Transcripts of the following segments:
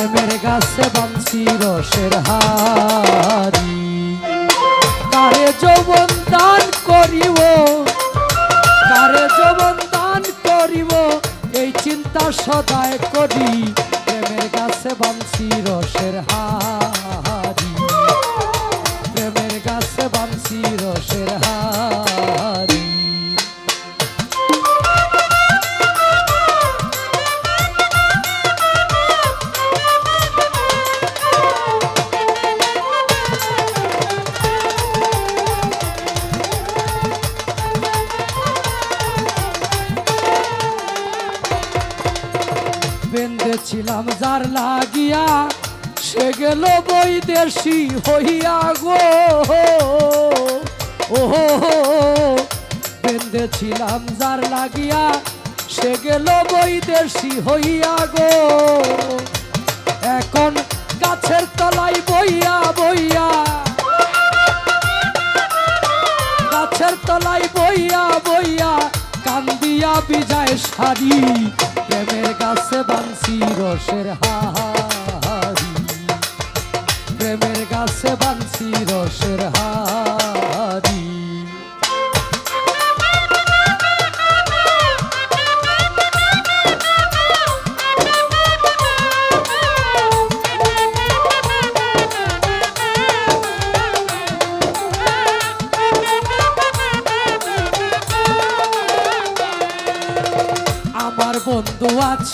প্রেমের গাছে বানছি রসের হারি তারে যৌবন দান করিব? তারে যৌবন দান করিব? এই চিন্তা সদায় করি। প্রেমের গাছে বানছি রসের হারি যার লাগিয়া সে গেল বৈদেশি হইয়া গো। ও বেঁধেছিলাম যার লাগিয়া সে গেল বৈদেশি হইয়া গো। এখন গাছের তলায় বইয়া বইয়া। গাছের তলায় বইয়া বইয়া। কান্দিয়া বিজায় সারি প্রেমের গাছে বানছি রসের হারি প্রেমের গাছে বানছি রসের হারি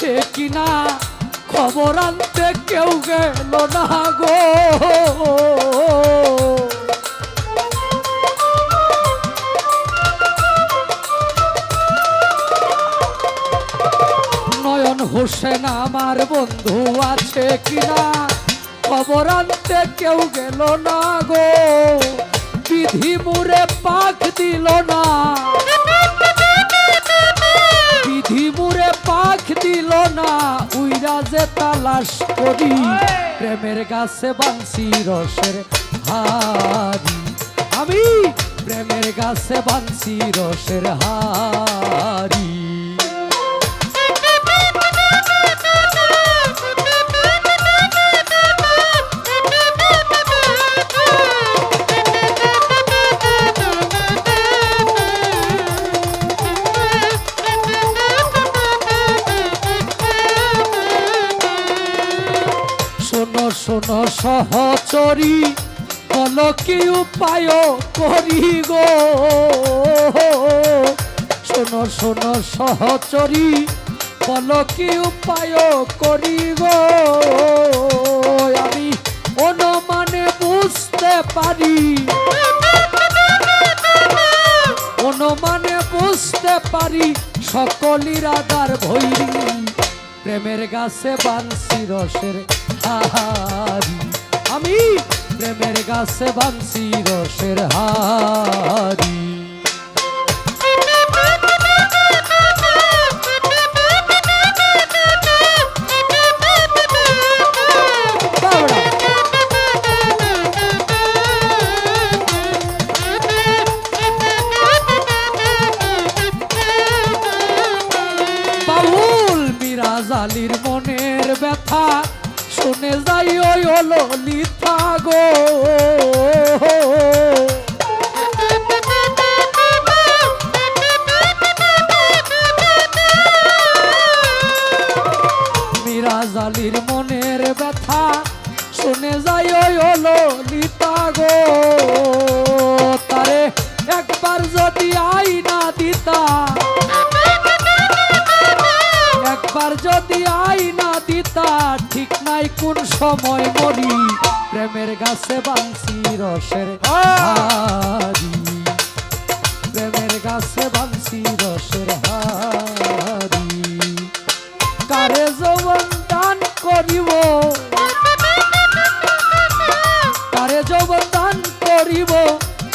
আছে কিনা? খবর আনতে কেউ গেল না গো। নয়ন হোসেন আমার বন্ধু আছে কিনা? খবর আনতে কেউ গেল না গো। বিধি মুরে পাক দিল না। তালাশ করি প্রেমের গাছে বাংসি রসের হারি আমি প্রেমের গাছে বাংসি রসের হারি সহচরি, বল কি উপায় করি গো শোনো শোনো, সহচরি, বল কি উপায় করি গো আমি অনুমানে বুঝতে পারি। অনুমানে বুঝতে পারি সকল ইরাদার ভৈরি। প্রেমের গাছে বানসি রসের প্রেমের গাছে বানসি রসের হারি বাবরা, বাউল শুনে যাই, ওই ললিতা গো। মিরাজ মনের ব্যথা শুনে যাই, ওই ললিতা গো। তারে একবার যদি আইনা দিতা, একবার যদি আইনা দিতা, ঠিক নাই কোন সময় মরি? প্রেমের গাছে বাংসি রসের হারি প্রেমের গাছে বাংসি রসের হারি কারে যৌবন দান করিব? কারে যৌবন দান করিব?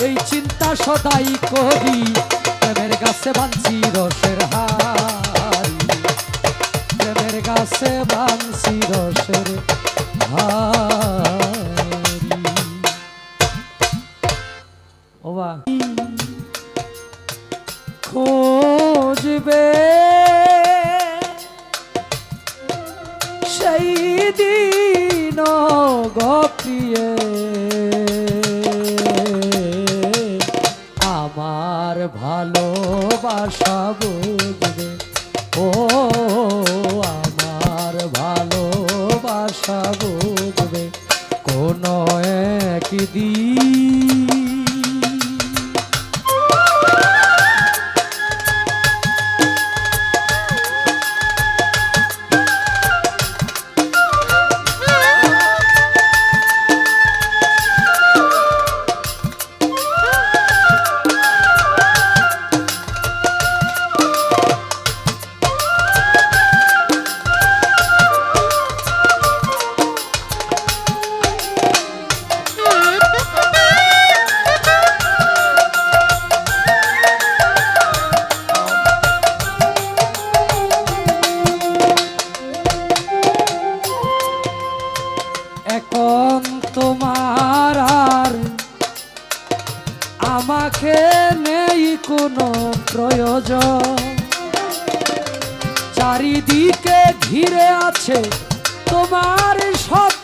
এই চিন্তা সদাই করি। প্রেমের গাছে বাংসি রসের গাছে বাংসি রসের ওবা খুঁজবে সেই দিন গপিয়ে আমার ভালোবাসা চারিদিকে ঘিরে আছে তোমার শত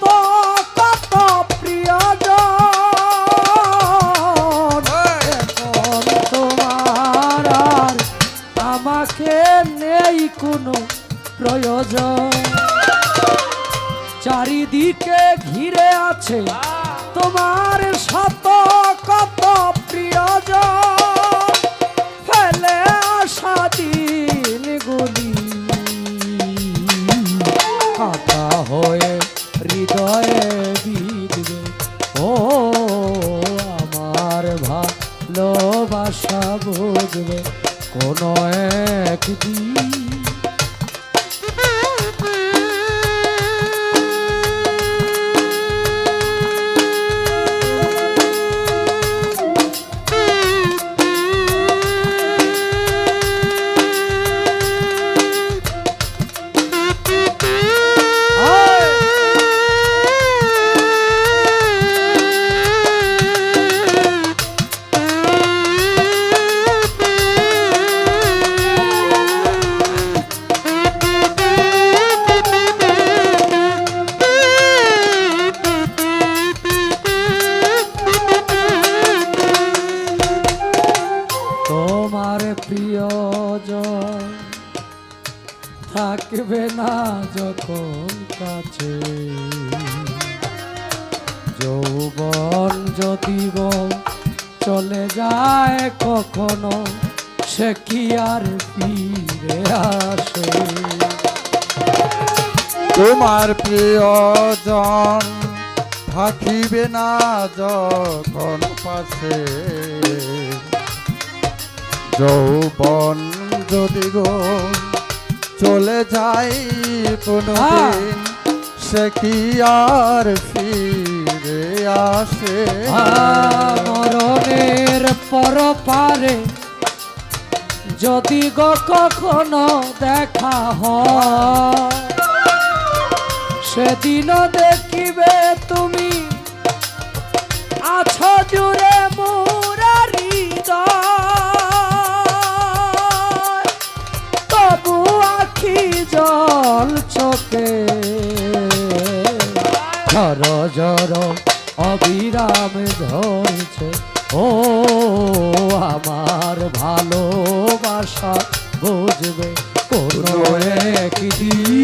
ভালোবাসা বুঝবে কোনো একদিন গো চলে যায় কখনো সে কি আর ফিরে আসে? তোমার প্রিয়জন থাকিবে না যখন পাশে। যৌবন যদি গো চলে যাই কোনো দিন সে কি আর ফিরে আসে। মরণের পর পারে যদি গো কখনো দেখা হয়, সেদিনও দেখিবে তুমি আছো জুড়ে মুরারি তবু আখি জল চোখে ঝর ঝর অবিরাম ঝরছে ও আমার ভালোবাসা বুঝবে কোনো একদিন।